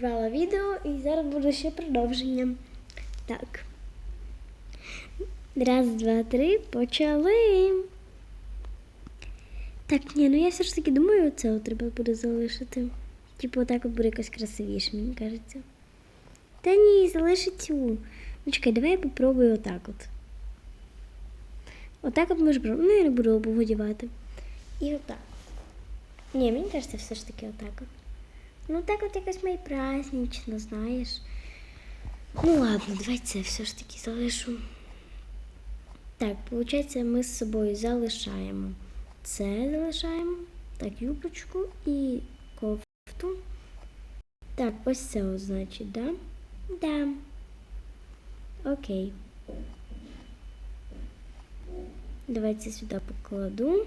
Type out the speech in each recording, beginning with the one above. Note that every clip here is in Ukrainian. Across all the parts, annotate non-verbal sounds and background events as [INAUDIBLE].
обірвала відео і зараз буде ще продовження. Так. Раз, два, три, почали. Так, ні, ну я все ж таки думаю, це треба буде залишити. Типу, отак от буде якось красивіше, мені кажеться. Та ні, залиши цю. Ну чекай, давай я попробую отак от. Отак от може пробувати. Ну, я не буду обув. І отак. Ні, мені кажеться, все ж таки отак от. Ну так от якось май празднично, знаєш. Ну ладно, давай це все ж таки залишу. Так, виходить, ми з собою залишаємо. Це залишаємо. Так, юбочку і кофту. Так, ось це ось, значить, да? Да. Окей. Давайте сюди покладу.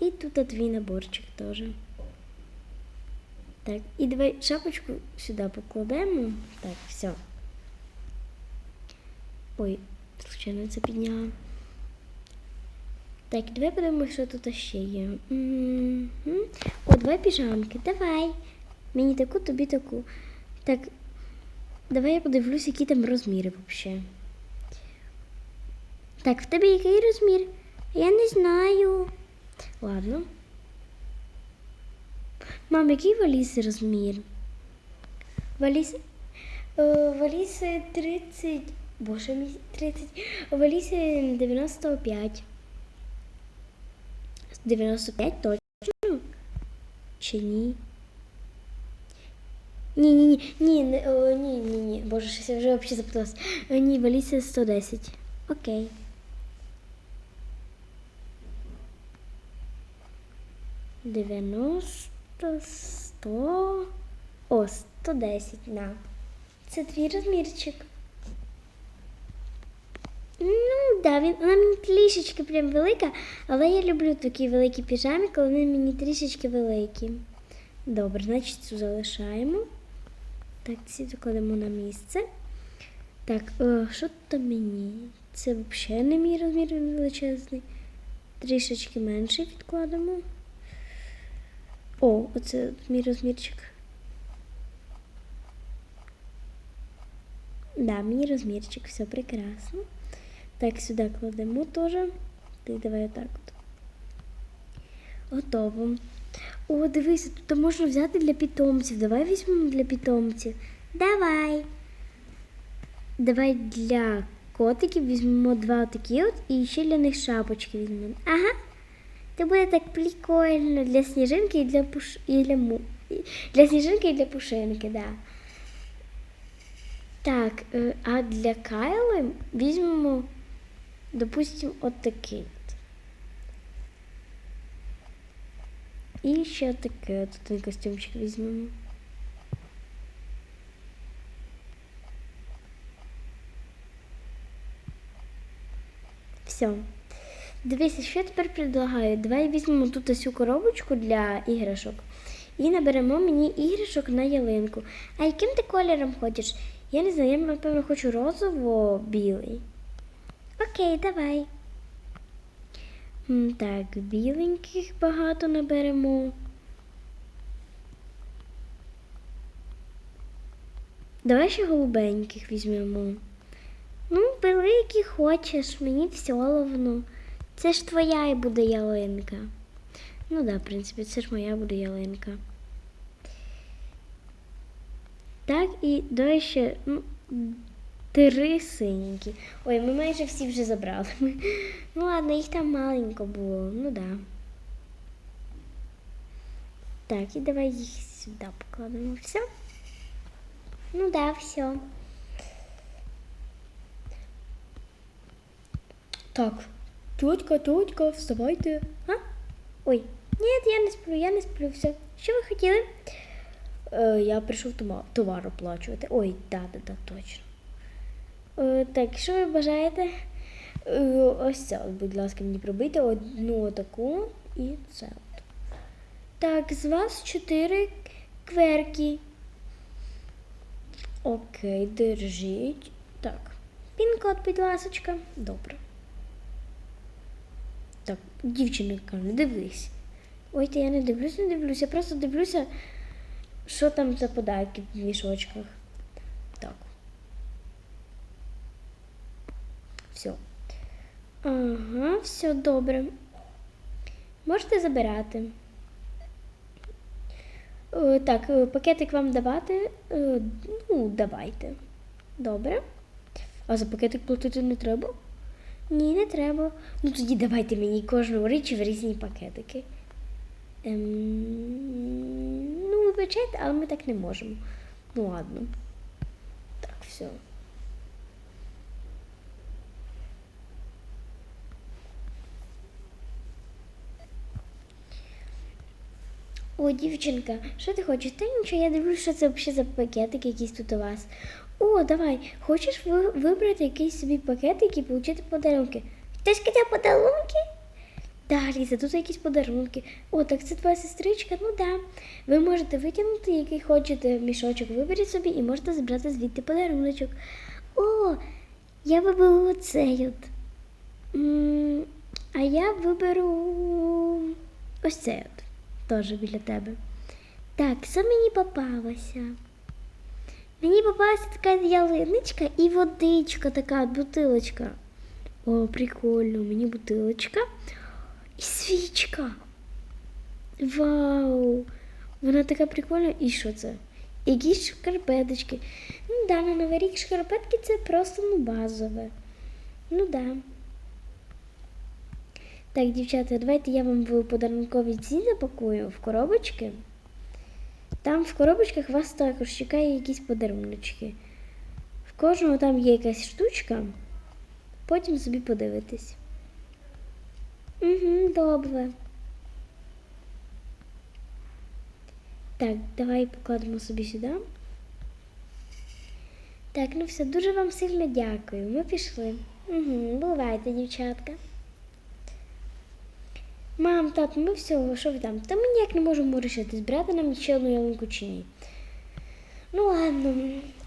І тут твій наборчик теж. Так, і давай шапочку сюди покладемо. Так, все. Ой, случайно це підняла. Так, давай подивимося, що тут ще є. О, давай піжамки, давай. Мені таку, тобі таку. Так, давай я подивлюсь, які там розміри взагалі. Так, в тебе який розмір? Я не знаю. Ладно. Мам, який валіси розмір? Валіси. Е, валіси 30. Боже мій 30. Валіси 95. 95 точно? Чи ні? Ні, ні, ні, ні, о, ні, ні, ні. Боже, щось я вже взагалі запуталась. Е, Ні, валіси 110. Окей. Дев'яносто, сто. О, 110, на. Це твій розмірчик. Ну, да, він, вона мені трішечки прям велика, але я люблю такі великі піжами, коли вони мені трішечки великі. Добре, значить цю залишаємо. Так, ці докладемо на місце. Так, е, що там мені? Це взагалі не мій розмір він величезний. Трішечки менший відкладемо. О, оце мій розмірчик. Да, мій розмірчик, все прекрасно. Так, сюди кладемо теж. Ти давай отак от. Готово. О, дивися, тут можна взяти для питомців. Давай візьмемо для питомців. Давай. Давай для котиків візьмемо два такі от і ще для них шапочки візьмемо. Ага. Це буде так прикольно для сніжинки і для пуш... і для му... Для сніжинки і для пушинки, да. Так, е, а для Кайли візьмемо, допустимо, от такий. І ще таке, от один костюмчик візьмемо. Все. Дивися, що я тепер предлагаю? Давай візьмемо тут цю коробочку для іграшок і наберемо мені іграшок на ялинку. А яким ти кольором хочеш? Я не знаю, я напевно хочу розово-білий. Окей, давай. Так, біленьких багато наберемо. Давай ще голубеньких візьмемо. Ну, великі хочеш, мені все одно. Це ж твоя і буде ялинка. Ну да, в принципі, це ж моя буде ялинка. Так, і давай ще ну, три синенькі. Ой, ми майже всі вже забрали. [LAUGHS] Ну ладно, їх там маленько було. Ну да. Так, і давай їх сюди покладемо. Все? Ну да, все. Так, тетка, тетка, вставайте. А? Ой, ні, я не сплю, я не сплю, все. Що ви хотіли? Е, я прийшов товар оплачувати. Ой, да, да, да, точно. Е, так, що ви бажаєте? Е, ось це, от, будь ласка, мені пробийте одну таку і це от. Так, з вас чотири кверки. Окей, держіть. Так. Пін-код, будь ласочка. Добре. Так, дівчинка, не дивись. Ой, та я не дивлюсь, не дивлюсь. Я просто дивлюся, що там за подарки в мішочках. Так. Все. Ага, все добре. Можете забирати. Е, Так, е, пакетик вам давати. Е, Ну, давайте. Добре. А за пакетик платити не треба? Ні, не треба. Ну тоді давайте мені кожну річ в різні пакетики. Ем, ну, вибачайте, але ми так не можемо. Ну ладно. Так, все. О, дівчинка, що ти хочеш? Та нічого, я дивлюсь, що це взагалі за пакетик якийсь тут у вас. О, давай, хочеш ви, вибрати якийсь собі пакетик і отримати подарунки? Хтось хотів подарунки? Да, Ліза, тут якісь подарунки. О, так це твоя сестричка? Ну да. Ви можете витягнути, який хочете мішочок, виберіть собі і можете забрати звідти подаруночок. О, я виберу оцей от. А я виберу ось цей от. Теж біля тебе. Так, що мені попалося? Мені попалася така ялиночка і водичка, така бутилочка. О, прикольно, мені бутилочка і свічка. Вау! Вона така прикольна. І що це? Якісь шкарпеточки. Ну да, на Новий рік шкарпетки це просто ну, базове. Ну да. Так, дівчата, давайте я вам подарункові ці запакую в коробочки. Там в коробочках вас також чекає якісь подаруночки. В кожного там є якась штучка. Потім собі подивитись. Угу, добре. Так, давай покладемо собі сюди. Так, ну все, дуже вам сильно дякую. Ми пішли. Угу, бувайте, дівчатка. Мам, тат, ми все, що ви там? Та ми ніяк не можемо рішити, збирати нам ще одну ялинку чи ні. Ну ладно,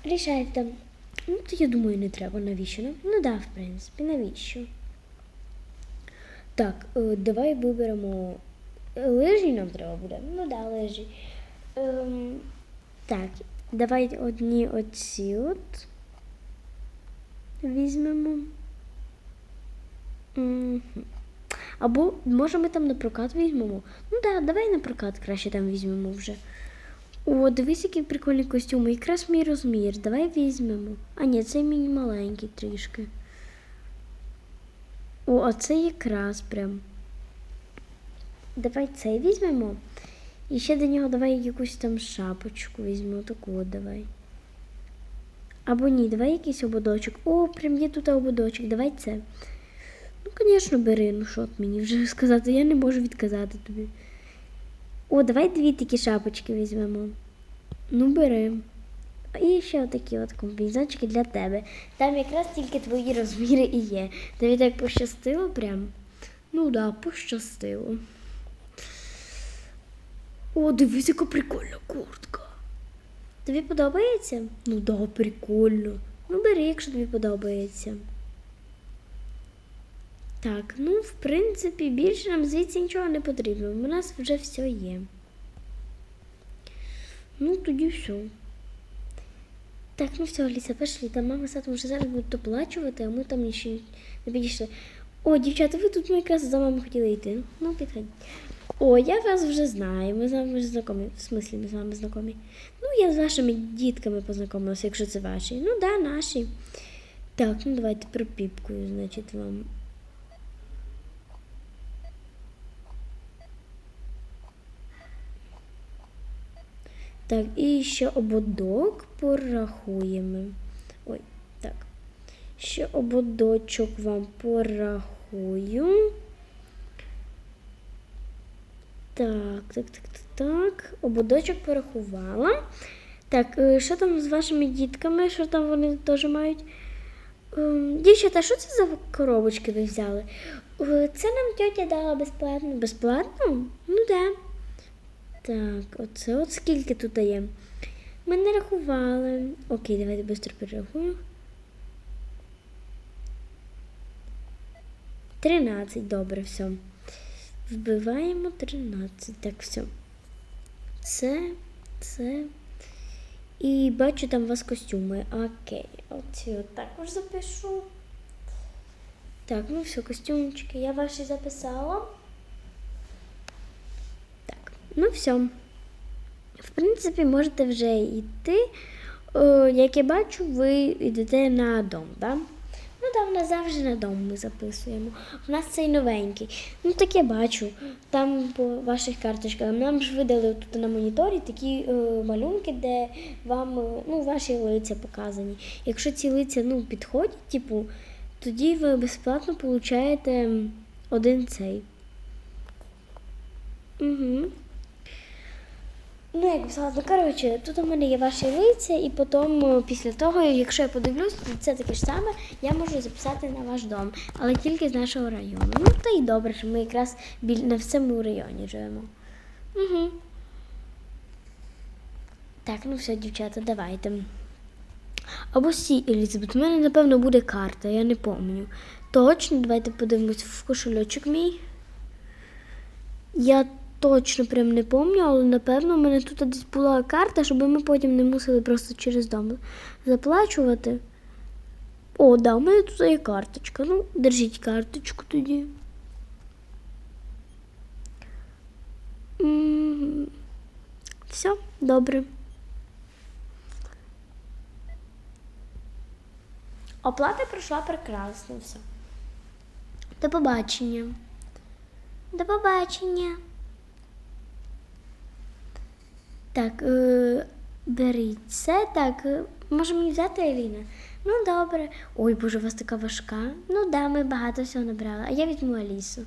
рішайте. Ну, то я думаю, не треба, навіщо? Ну, ну да, в принципі, навіщо? Так, е, давай виберемо лижі нам треба буде. Ну да, лижі. Ем, так, давай одні оці от візьмемо. Мгм. Або може ми там на прокат візьмемо. Ну так, да, давай на прокат краще там візьмемо вже. О, дивись, який прикольний костюм. Якраз мій розмір. Давай візьмемо. А ні, цей мій маленький трішки. О, а це якраз прям. Давай цей візьмемо. І ще до нього давай якусь там шапочку візьмемо. Таку давай. Або ні, давай якийсь ободочок. О, прям є тут ободочок, давай це. Звісно, бери, ну що от мені вже сказати, я не можу відказати тобі. О, давай дві такі шапочки візьмемо. Ну, бери. І ще отакі от комбінезончики для тебе. Там якраз тільки твої розміри і є. Тобі так пощастило прям? Ну да, пощастило. О, дивись, яка прикольна куртка. Тобі подобається? Ну да, прикольно. Ну бери, якщо тобі подобається. Так, ну, в принципі, більше нам звідси нічого не потрібно. У нас вже все є. Ну, тоді все. Так, ну все, Аліса, пішли. Там мама з татом вже зараз будуть доплачувати, а ми там ще не підійшли. О, дівчата, ви тут ми якраз за вами хотіли йти. Ну, підходіть. О, я вас вже знаю. Ми з вами вже знайомі. В смислі ми з вами знайомі. Ну, я з вашими дітками познайомилася, якщо це ваші. Ну, да, наші. Так, ну давайте пропіпкою, значить, вам. Так, і ще ободок порахуємо. Ой, так. Ще ободочок вам порахую. Так, так, так, так, так. Ободочок порахувала. Так, е, що там з вашими дітками? Що там вони теж мають? Ем, Дівчата, що це за коробочки ви взяли? Е, Це нам тьотя дала безплатно. Безплатно? Ну. Да. Так, оце от скільки тут є. Ми не рахували. Окей, давайте швидко перерахуємо. 13, добре, все. Вбиваємо 13. Так, все. Це, це, І бачу там у вас костюми. Окей. Оці також запишу. Так, ну все, костюмчики. Я ваші записала. Ну все. В принципі, можете вже йти. Е, як я бачу, ви йдете на дом, да? Ну там не завжди на дом ми записуємо. У нас цей новенький. Ну так я бачу. Там по ваших карточках. Нам ж видали тут на моніторі такі е, малюнки, де вам е, ну, ваші лиця показані. Якщо ці лиця ну, підходять, типу, тоді ви безплатно получаєте один цей. Угу. Ну, як писала, ну, коротше, тут у мене є ваші лиця, і потім, е, після того, якщо я подивлюсь, то це таке ж саме, я можу записати на ваш дом, але тільки з нашого району. Ну, то й добре, що ми якраз біль... на всьому районі живемо. Угу. Так, ну все, дівчата, давайте. Або сі, Елізабет, у мене, напевно, буде карта, я не пам'ятаю. Точно, давайте подивимось в кошельочок мій. Я точно прям не пам'ятаю, але напевно у мене тут десь була карта, щоб ми потім не мусили просто через дом заплачувати. О, да, у мене тут є карточка. Ну, держіть карточку тоді. Все, добре. Оплата пройшла прекрасно все. До побачення. До побачення. Так, е, беріть це. Так, е, може мені взяти Еліна? Ну, добре. Ой, боже, у вас така важка. Ну да, ми багато всього набрали. А я візьму Алісу.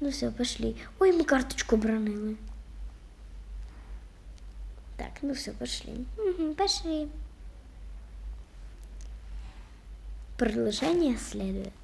Ну все, пошли. Ой, ми карточку бронили. Так, ну все, пошли. Угу, пошли. Продолжение следует.